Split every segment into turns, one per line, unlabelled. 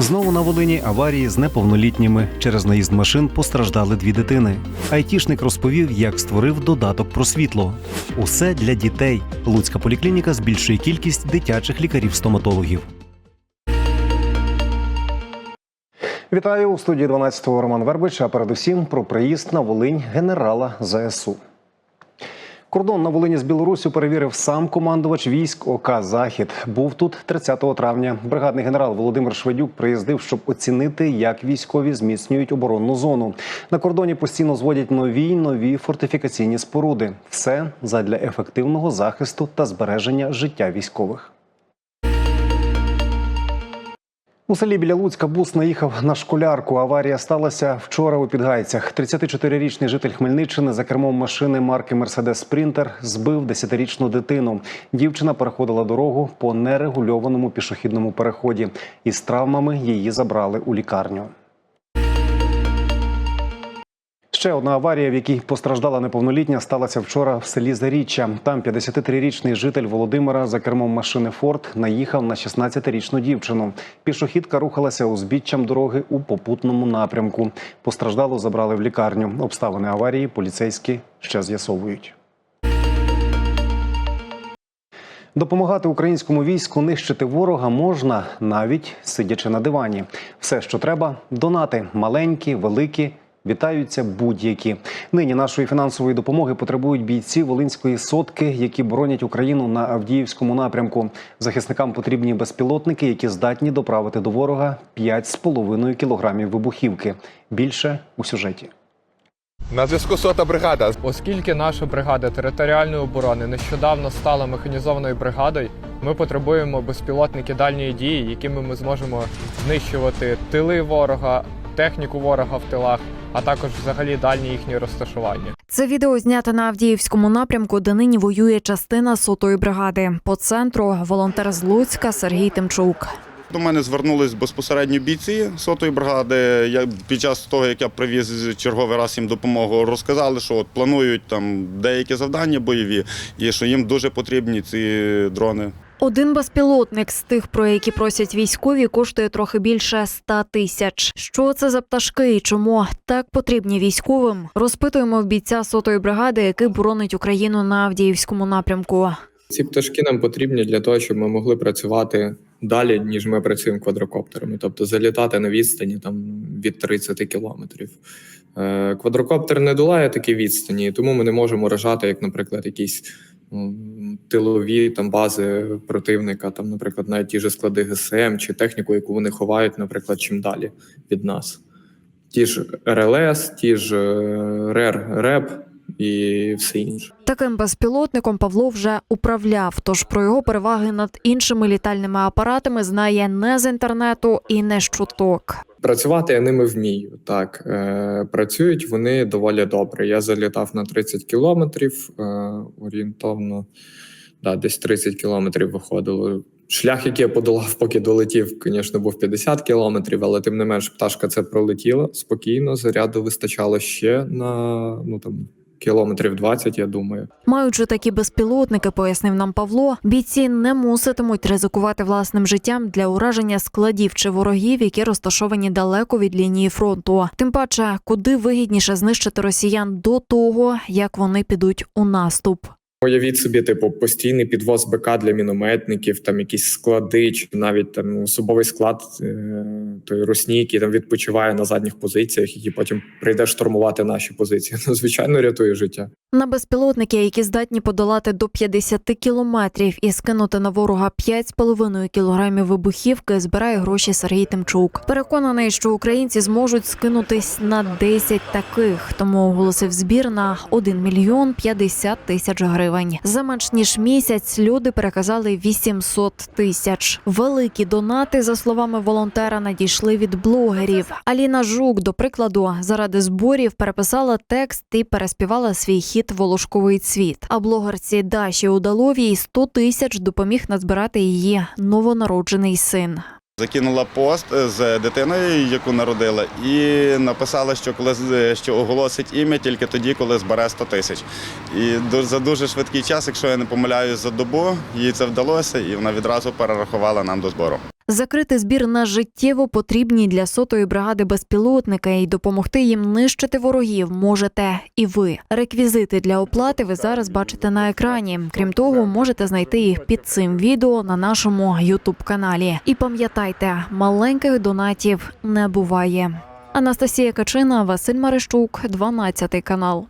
Знову на Волині аварії з неповнолітніми. Через наїзд машин постраждали дві дитини. Айтішник розповів, як створив додаток про світло. Усе для дітей. Луцька поліклініка збільшує кількість дитячих лікарів-стоматологів. Вітаю у студії 12-го Роман Вербич. А передусім про приїзд на Волинь генерала ЗСУ. Кордон на Волині з Білорусю перевірив сам командувач військ ОК Захід. Був тут 30 травня. Бригадний генерал Володимир Шведюк приїздив, щоб оцінити, як військові зміцнюють оборонну зону. На кордоні постійно зводять нові й нові фортифікаційні споруди. Все задля ефективного захисту та збереження життя військових. У селі біля Луцька бус наїхав на школярку. Аварія сталася вчора у Підгайцях. 34-річний житель Хмельниччини за кермом машини марки Мерседес Спрінтер збив 10-річну дитину. Дівчина переходила дорогу по нерегульованому пішохідному переході. Із травмами її забрали у лікарню. Ще одна аварія, в якій постраждала неповнолітня, сталася вчора в селі Заріччя. Там 53-річний житель Володимира за кермом машини Форд наїхав на 16-річну дівчину. Пішохідка рухалася узбіччям дороги у попутному напрямку. Постраждалу забрали в лікарню. Обставини аварії поліцейські ще з'ясовують. Допомагати українському війську нищити ворога можна навіть сидячи на дивані. Все, що треба, донати маленькі, великі. Вітаються будь-які. Нині нашої фінансової допомоги потребують бійці Волинської сотки, які боронять Україну на Авдіївському напрямку. Захисникам потрібні безпілотники, які здатні доправити до ворога 5,5 кілограмів вибухівки. Більше у сюжеті.
На зв'язку сота бригада.
Оскільки наша бригада територіальної оборони нещодавно стала механізованою бригадою, ми потребуємо безпілотники дальньої дії, якими ми зможемо знищувати тили ворога, техніку ворога в тилах, а також взагалі дальні їхні розташування.
Це відео знято на Авдіївському напрямку, де нині воює частина сотої бригади. По центру волонтер з Луцька Сергій Тимчук.
До мене звернулись безпосередньо бійці сотої бригади. Я під час того, як я привіз черговий раз їм допомогу, розказали, що от планують там деякі завдання бойові, і що їм дуже потрібні ці дрони.
Один безпілотник з тих, про які просять військові, коштує трохи більше 100 тисяч. Що це за пташки і чому так потрібні військовим? Розпитуємо в бійця сотої бригади, який боронить Україну на Авдіївському напрямку.
Ці пташки нам потрібні для того, щоб ми могли працювати далі, ніж ми працюємо квадрокоптерами, тобто залітати на відстані там від 30 кілометрів. Е, Квадрокоптер не долає такі відстані, тому ми не можемо вражати, як, наприклад, якісь тилові там бази противника, там, наприклад, навіть ті ж склади ГСМ чи техніку, яку вони ховають, наприклад, чим далі від нас. Ті ж РЛС, ті ж е, РЕР, РЕП і все інше.
Таким безпілотником Павло вже управляв, тож про його переваги над іншими літальними апаратами знає не з інтернету і не з чуток.
Працювати я ними вмію. Так е, працюють вони доволі добре. Я залітав на 30 кілометрів е, орієнтовно, да, десь 30 кілометрів виходило. Шлях, який я подолав, поки долетів, звісно, був 50 кілометрів, але тим не менш пташка це пролетіла спокійно. Заряду вистачало ще на ну там кілометрів 20, я думаю.
Маючи такі безпілотники, пояснив нам Павло, бійці не муситимуть ризикувати власним життям для ураження складів чи ворогів, які розташовані далеко від лінії фронту. Тим паче, куди вигідніше знищити росіян до того, як вони підуть у наступ.
Уявіть собі, типу, постійний підвоз БК для мінометників, там якісь склади, чи навіть там особовий склад е, той русні, який там відпочиває на задніх позиціях, який потім прийде штурмувати наші позиції. Ну, звичайно, рятує життя.
На безпілотники, які здатні подолати до 50 кілометрів і скинути на ворога 5,5 кілограмів вибухівки, збирає гроші Сергій Тимчук. Переконаний, що українці зможуть скинутись на 10 таких, тому оголосив збір на 1 мільйон 50 тисяч гривень. За менш ніж місяць люди переказали 800 тисяч. Великі донати, за словами волонтера, надійшли від блогерів. Аліна Жук, до прикладу, заради зборів переписала текст і переспівала свій хіт Волошковий цвіт. А блогерці Даші Удаловій 100 тисяч допоміг назбирати її новонароджений син.
Закинула пост з дитиною, яку народила, і написала, що коли що оголосить ім'я тільки тоді, коли збере 100 тисяч. І за дуже швидкий час, якщо я не помиляюсь за добу, їй це вдалося, і вона відразу перерахувала нам до збору.
Закрити збір на життєво потрібні для сотої бригади безпілотника і допомогти їм нищити ворогів можете і ви. Реквізити для оплати ви зараз бачите на екрані. Крім того, можете знайти їх під цим відео на нашому Ютуб каналі. І пам'ятайте, маленьких донатів не буває. Анастасія Качина, Василь Марищук, 12 канал.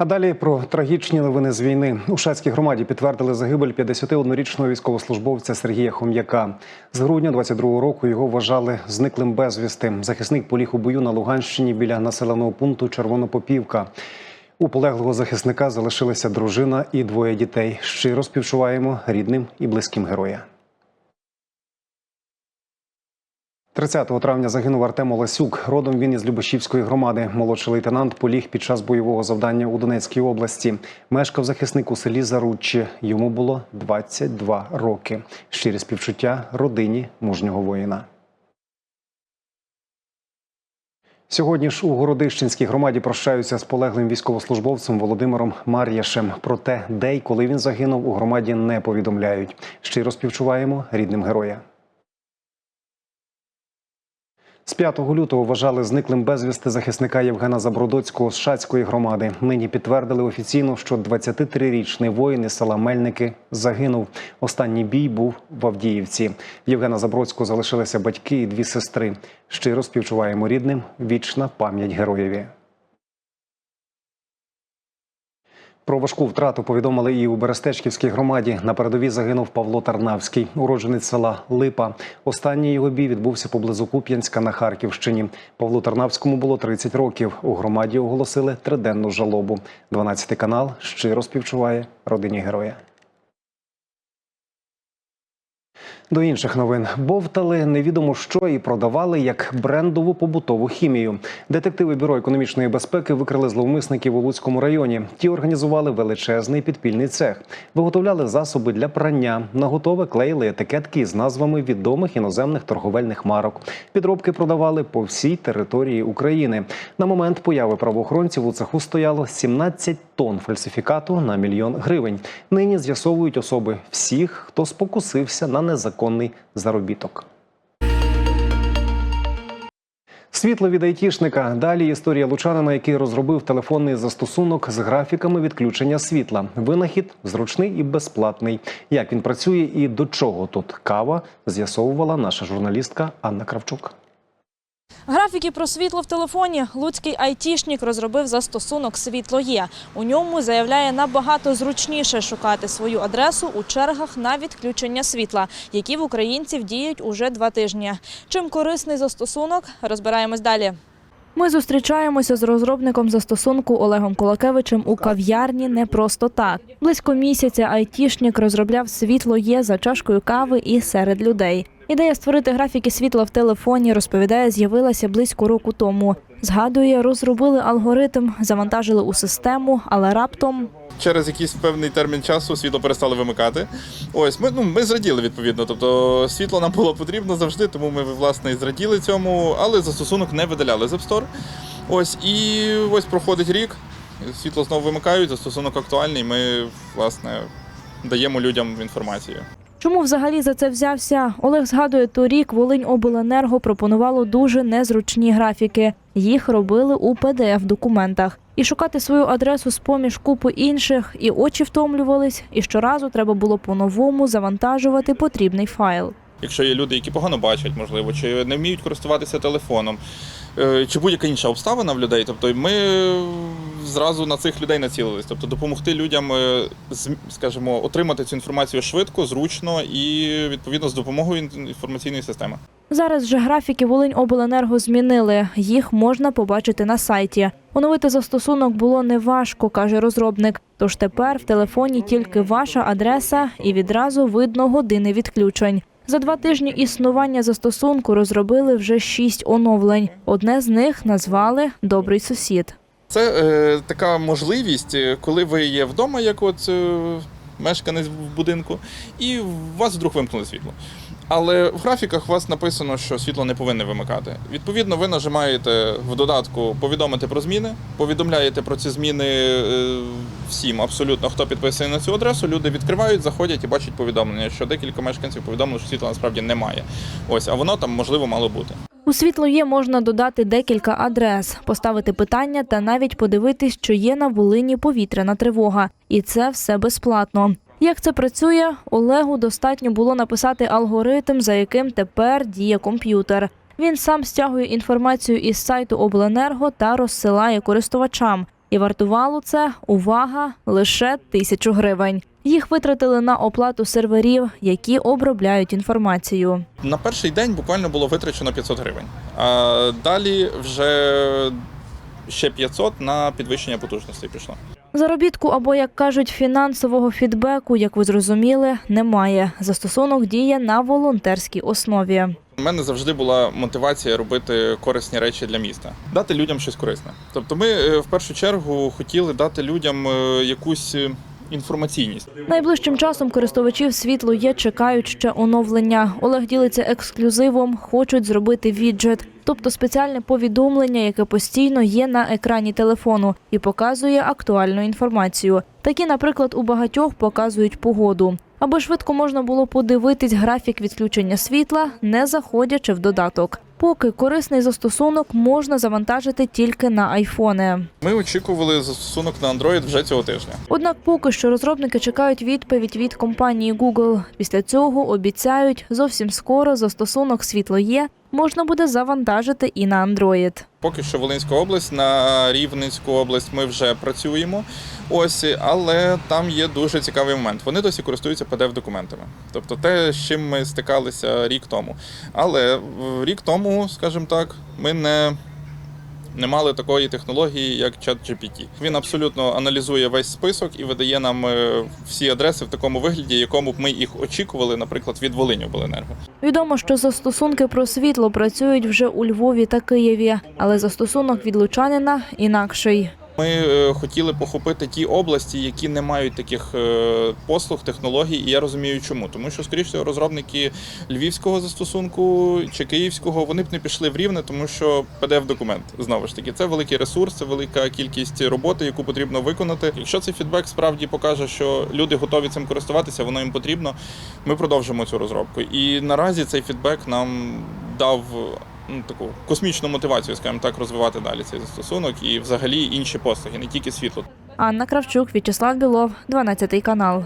А далі про трагічні новини з війни. У Шацькій громаді підтвердили загибель 51-річного військовослужбовця Сергія Хом'яка. З грудня 22-го року його вважали зниклим безвісти. Захисник поліг у бою на Луганщині біля населеного пункту Червонопопівка. У полеглого захисника залишилися дружина і двоє дітей. Щиро співчуваємо рідним і близьким героя. 30 травня загинув Артем Олесюк. Родом він із Любешівської громади. Молодший лейтенант поліг під час бойового завдання у Донецькій області. Мешкав захисник у селі Заруччі. Йому було 22 роки. Щирі співчуття родині мужнього воїна. Сьогодні ж у Городищенській громаді прощаються з полеглим військовослужбовцем Володимиром Мар'яшем. Про те, де й коли він загинув, у громаді не повідомляють. Щиро співчуваємо рідним героя. З 5 лютого вважали зниклим безвісти захисника Євгена Забродоцького з Шацької громади. Нині підтвердили офіційно, що 23-річний воїн із села Мельники загинув. Останній бій був в Авдіївці. В Євгена Забродського залишилися батьки і дві сестри. Щиро співчуваємо рідним. Вічна пам'ять героєві. Про важку втрату повідомили і у Берестечківській громаді. На передовій загинув Павло Тарнавський, уродженець села Липа. Останній його бій відбувся поблизу Куп'янська на Харківщині. Павлу Тарнавському було 30 років. У громаді оголосили триденну жалобу. 12 канал щиро співчуває родині героя. До інших новин бовтали невідомо що і продавали як брендову побутову хімію. Детективи бюро економічної безпеки викрили зловмисників у Луцькому районі. Ті організували величезний підпільний цех, виготовляли засоби для прання, на готове клеїли етикетки з назвами відомих іноземних торговельних марок. Підробки продавали по всій території України. На момент появи правоохоронців у цеху стояло 17 тонн фальсифікату на мільйон гривень. Нині з'ясовують особи всіх, хто спокусився на незаконний заробіток. Світло від айтішника. Далі історія лучанина, який розробив телефонний застосунок з графіками відключення світла. Винахід зручний і безплатний. Як він працює і до чого тут кава, з'ясовувала наша журналістка Анна Кравчук.
Графіки про світло в телефоні луцький айтішнік розробив застосунок «Світло є». У ньому заявляє набагато зручніше шукати свою адресу у чергах на відключення світла, які в українців діють уже два тижні. Чим корисний застосунок, розбираємось далі. Ми зустрічаємося з розробником застосунку Олегом Кулакевичем у кав'ярні не просто так. Близько місяця айтішник розробляв світло є за чашкою кави і серед людей. Ідея створити графіки світла в телефоні, розповідає, з'явилася близько року тому. Згадує, розробили алгоритм, завантажили у систему, але раптом
через якийсь певний термін часу світло перестали вимикати. Ось ми ну ми зраділи відповідно. Тобто світло нам було потрібно завжди, тому ми власне і зраділи цьому, але застосунок не видаляли з App Store. Ось і ось проходить рік. Світло знову вимикають, застосунок актуальний. Ми власне даємо людям інформацію.
Чому взагалі за це взявся? Олег згадує, торік Волиньобленерго пропонувало дуже незручні графіки. Їх робили у pdf документах. І шукати свою адресу з поміж купи інших, і очі втомлювались, і щоразу треба було по-новому завантажувати потрібний файл.
Якщо є люди, які погано бачать, можливо, чи не вміють користуватися телефоном, е, чи будь-яка інша обставина в людей, тобто ми зразу на цих людей націлились, тобто допомогти людям, е, скажімо, отримати цю інформацію швидко, зручно і відповідно з допомогою інформаційної системи.
Зараз же графіки Волиньобленерго змінили. Їх можна побачити на сайті. Оновити застосунок було неважко, каже розробник. Тож тепер в телефоні тільки ваша адреса і відразу видно години відключень. За два тижні існування застосунку розробили вже шість оновлень. Одне з них назвали Добрий сусід.
Це е, така можливість, е, коли ви є вдома, як от е, мешканець в будинку, і у вас вдруг вимкнули світло. Але в графіках у вас написано, що світло не повинне вимикати. Відповідно, ви нажимаєте в додатку повідомити про зміни, повідомляєте про ці зміни е, всім, абсолютно хто підписаний на цю адресу. Люди відкривають, заходять і бачать повідомлення, що декілька мешканців повідомили, що світла насправді немає. Ось, а воно там можливо мало бути.
У світло є можна додати декілька адрес, поставити питання та навіть подивитись, що є на Волині повітряна тривога, і це все безплатно. Як це працює, Олегу достатньо було написати алгоритм, за яким тепер діє комп'ютер. Він сам стягує інформацію із сайту Обленерго та розсилає користувачам. І вартувало це увага лише тисячу гривень. Їх витратили на оплату серверів, які обробляють інформацію.
На перший день буквально було витрачено 500 гривень. А далі вже ще 500 на підвищення потужності пішло.
Заробітку або, як кажуть, фінансового фідбеку, як ви зрозуміли, немає. Застосунок діє на волонтерській основі.
У мене завжди була мотивація робити корисні речі для міста, дати людям щось корисне. Тобто, ми е, в першу чергу хотіли дати людям е, якусь е, інформаційність.
Найближчим часом користувачів світло є, чекають ще оновлення. Олег ділиться ексклюзивом, хочуть зробити віджет, тобто спеціальне повідомлення, яке постійно є на екрані телефону і показує актуальну інформацію. Такі, наприклад, у багатьох показують погоду. Аби швидко можна було подивитись графік відключення світла, не заходячи в додаток. Поки корисний застосунок можна завантажити тільки на айфони.
Ми очікували застосунок на Android вже цього тижня.
Однак поки що розробники чекають відповідь від компанії Google. Після цього обіцяють, зовсім скоро застосунок світло є можна буде завантажити і на Android.
Поки що Волинська область на Рівненську область ми вже працюємо. Ось, але там є дуже цікавий момент. Вони досі користуються pdf документами, тобто те, з чим ми стикалися рік тому. Але рік тому, скажімо так, ми не. Не мали такої технології, як ChatGPT. Він абсолютно аналізує весь список і видає нам е, всі адреси в такому вигляді, якому б ми їх очікували, наприклад, від Волині обленерго.
Відомо, що застосунки про світло працюють вже у Львові та Києві, але застосунок від Лучанина інакший.
Ми е, хотіли похопити ті області, які не мають таких е, послуг, технологій, і я розумію, чому. Тому що, скоріше, всього, розробники львівського застосунку чи київського вони б не пішли в рівне, тому що pdf документ знову ж таки це великий ресурс, це велика кількість роботи, яку потрібно виконати. Якщо цей фідбек справді покаже, що люди готові цим користуватися, воно їм потрібно. Ми продовжимо цю розробку. І наразі цей фідбек нам дав ну, таку космічну мотивацію, скажімо так, розвивати далі цей застосунок і взагалі інші послуги, не тільки світло.
Анна Кравчук, В'ячеслав Білов, 12 канал.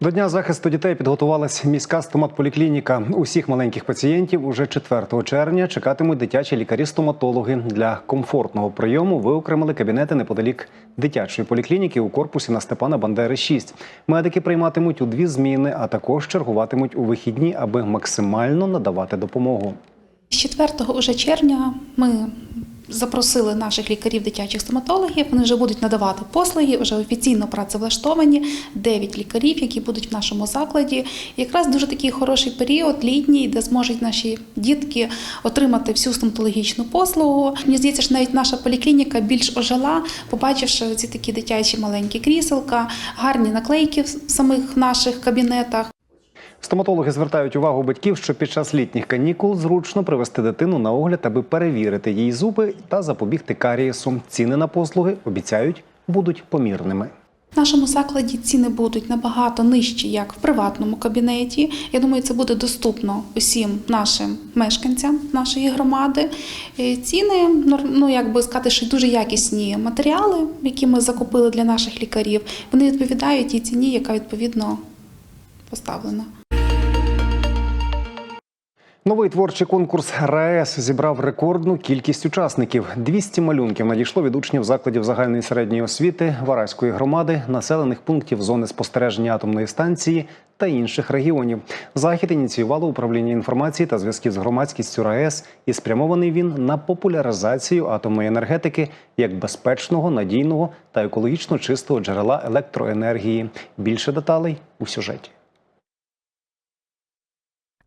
До дня захисту дітей підготувалась міська стоматполіклініка. Усіх маленьких пацієнтів уже 4 червня чекатимуть дитячі лікарі-стоматологи. Для комфортного прийому виокремили кабінети неподалік дитячої поліклініки у корпусі на Степана Бандери 6. Медики прийматимуть у дві зміни, а також чергуватимуть у вихідні, аби максимально надавати допомогу.
З 4 уже червня ми запросили наших лікарів дитячих стоматологів. Вони вже будуть надавати послуги, вже офіційно працевлаштовані 9 лікарів, які будуть в нашому закладі. Якраз дуже такий хороший період, літній, де зможуть наші дітки отримати всю стоматологічну послугу. Мені здається, що навіть наша поліклініка більш ожила, побачивши ці такі дитячі маленькі кріселка, гарні наклейки в самих наших кабінетах.
Стоматологи звертають увагу батьків, що під час літніх канікул зручно привести дитину на огляд, аби перевірити її зуби та запобігти карієсу. Ціни на послуги обіцяють будуть помірними.
В нашому закладі ціни будуть набагато нижчі, як в приватному кабінеті. Я думаю, це буде доступно усім нашим мешканцям нашої громади. Е, Ціни, ну як би сказати, що дуже якісні матеріали, які ми закупили для наших лікарів. Вони відповідають тій ціні, яка відповідно поставлена.
Новий творчий конкурс РаЕС зібрав рекордну кількість учасників. 200 малюнків надійшло від учнів закладів загальної середньої освіти, Вараської громади, населених пунктів зони спостереження атомної станції та інших регіонів. Захід ініціювало управління інформації та зв'язків з громадськістю РаЕС і спрямований він на популяризацію атомної енергетики як безпечного, надійного та екологічно чистого джерела електроенергії. Більше деталей у сюжеті.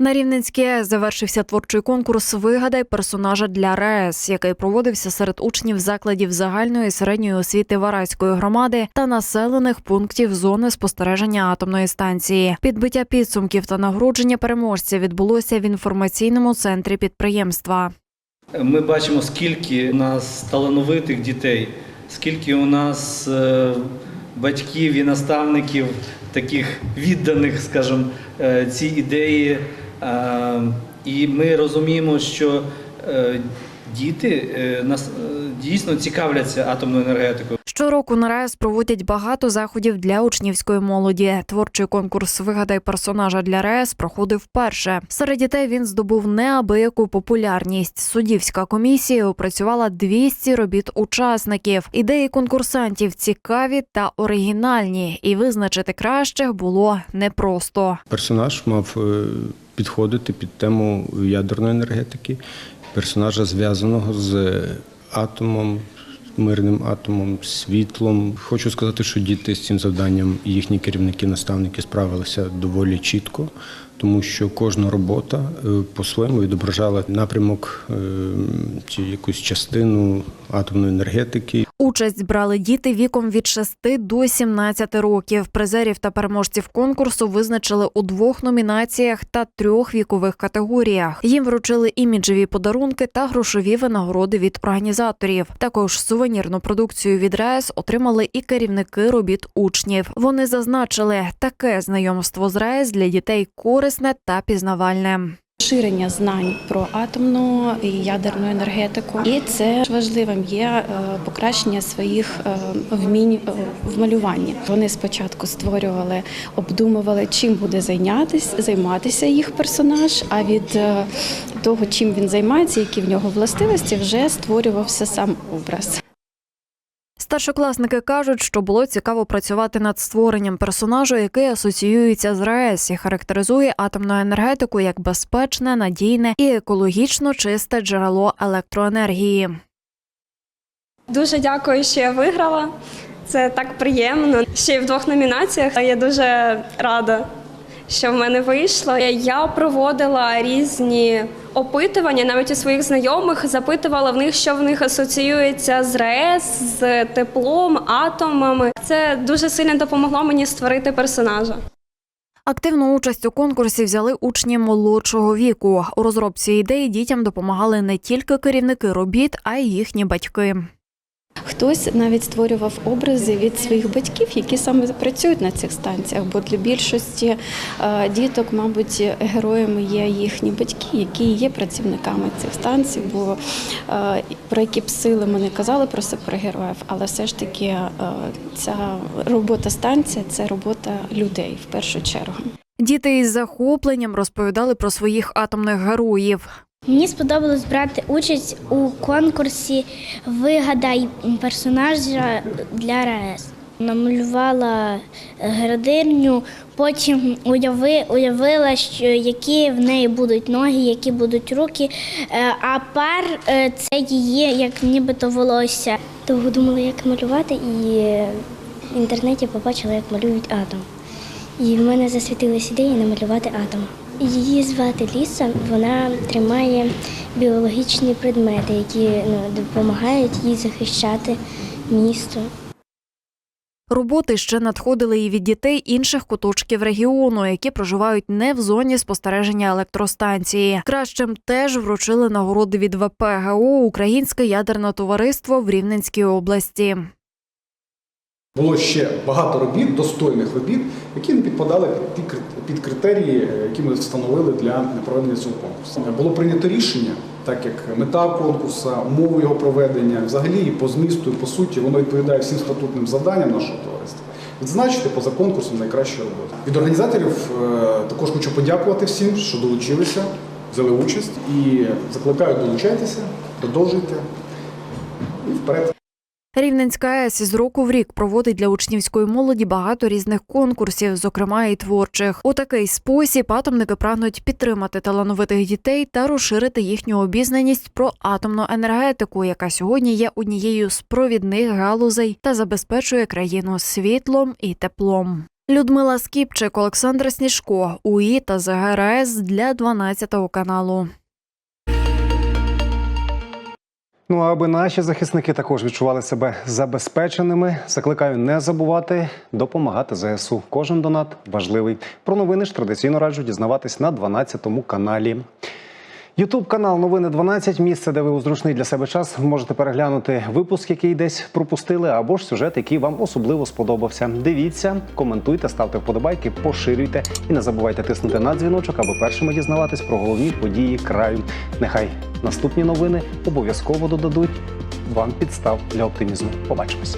На Рівненській завершився творчий конкурс Вигадай персонажа для РаЕС, який проводився серед учнів закладів загальної середньої освіти Вараської громади та населених пунктів зони спостереження атомної станції. Підбиття підсумків та нагородження переможця відбулося в інформаційному центрі підприємства.
Ми бачимо, скільки у нас талановитих дітей, скільки у нас е, батьків і наставників, таких відданих, скажімо, е, цій ідеї. Е, І ми розуміємо, що е, діти е, нас е, дійсно цікавляться атомною енергетикою.
Щороку на РаЕС проводять багато заходів для учнівської молоді. Творчий конкурс Вигадай персонажа для РаЕС проходив вперше. Серед дітей він здобув неабияку популярність. Суддівська комісія опрацювала 200 робіт учасників. Ідеї конкурсантів цікаві та оригінальні, і визначити кращих було непросто.
Персонаж мав підходити під тему ядерної енергетики, персонажа зв'язаного з атомом, мирним атомом, світлом. Хочу сказати, що діти з цим завданням і їхні керівники, наставники справилися доволі чітко, тому що кожна робота е, по-своєму відображала напрямок е, чи якусь частину атомної енергетики.
Участь брали діти віком від 6 до 17 років. Призерів та переможців конкурсу визначили у двох номінаціях та трьох вікових категоріях. Їм вручили іміджеві подарунки та грошові винагороди від організаторів. Також сувенірну продукцію від РаЕС отримали і керівники робіт учнів. Вони зазначили, таке знайомство з РаЕС для дітей корисне та пізнавальне.
Ширення знань про атомну і ядерну енергетику, і це важливим є е, покращення своїх е, вмінь е, в малюванні. Вони спочатку створювали, обдумували, чим буде зайнятися, займатися їх персонаж. А від того, чим він займається, які в нього властивості, вже створювався сам образ.
Старшокласники кажуть, що було цікаво працювати над створенням персонажу, який асоціюється з РаЕС і характеризує атомну енергетику як безпечне, надійне і екологічно чисте джерело електроенергії.
Дуже дякую, що я виграла. Це так приємно. Ще й в двох номінаціях. Я дуже рада, що в мене вийшло. Я проводила різні опитування, навіть у своїх знайомих запитувала в них, що в них асоціюється з РЕС, з теплом, атомами. Це дуже сильно допомогло мені створити персонажа.
Активну участь у конкурсі взяли учні молодшого віку. У розробці ідеї дітям допомагали не тільки керівники робіт, а й їхні батьки.
Хтось навіть створював образи від своїх батьків, які саме працюють на цих станціях. Бо для більшості е, діток, мабуть, героями є їхні батьки, які є працівниками цих станцій. Бо е, про які б сили ми не казали про супергероїв, але все ж таки е, ця робота станція це робота людей в першу чергу.
Діти із захопленням розповідали про своїх атомних героїв.
Мені сподобалось брати участь у конкурсі Вигадай персонажа для РаЕС. Намалювала градирню, потім уяви, уявила, що які в неї будуть ноги, які будуть руки. Е, А пар е, це її як нібито волосся. Довго думала, як малювати, і в інтернеті побачила, як малюють атом. І в мене засвітилась ідея намалювати атом. Її звати Ліса. Вона тримає біологічні предмети, які ну, допомагають їй захищати місто.
Роботи ще надходили і від дітей інших куточків регіону, які проживають не в зоні спостереження електростанції. Кращим теж вручили нагороди від ВПГУ Українське ядерне товариство в Рівненській області.
Було ще багато робіт, достойних робіт, які не підпадали під, критерії, е, які ми встановили для проведення цього конкурсу. Було прийнято рішення, так як мета конкурсу, умови його проведення, взагалі по змісту, і по суті, воно відповідає всім статутним завданням нашого товариства. Відзначити поза конкурсом найкращу роботу. Від організаторів е, також хочу подякувати всім, що долучилися, взяли участь і закликаю долучайтеся, продовжуйте і вперед.
Рівненська АЕС із року в рік проводить для учнівської молоді багато різних конкурсів, зокрема і творчих. У такий спосіб атомники прагнуть підтримати талановитих дітей та розширити їхню обізнаність про атомну енергетику, яка сьогодні є однією з провідних галузей та забезпечує країну світлом і теплом. Людмила Скіпчик, Олександр Сніжко, УІ та ЗГРС для 12 каналу.
Ну аби наші захисники також відчували себе забезпеченими, закликаю не забувати допомагати ЗСУ. Кожен донат важливий. Про новини ж традиційно раджу дізнаватись на 12 каналі. Ютуб канал Новини 12 місце, де ви у зручний для себе час можете переглянути випуск, який десь пропустили, або ж сюжет, який вам особливо сподобався. Дивіться, коментуйте, ставте вподобайки, поширюйте і не забувайте тиснути на дзвіночок, аби першими дізнаватись про головні події краю. Нехай наступні новини обов'язково додадуть вам підстав для оптимізму. Побачимось.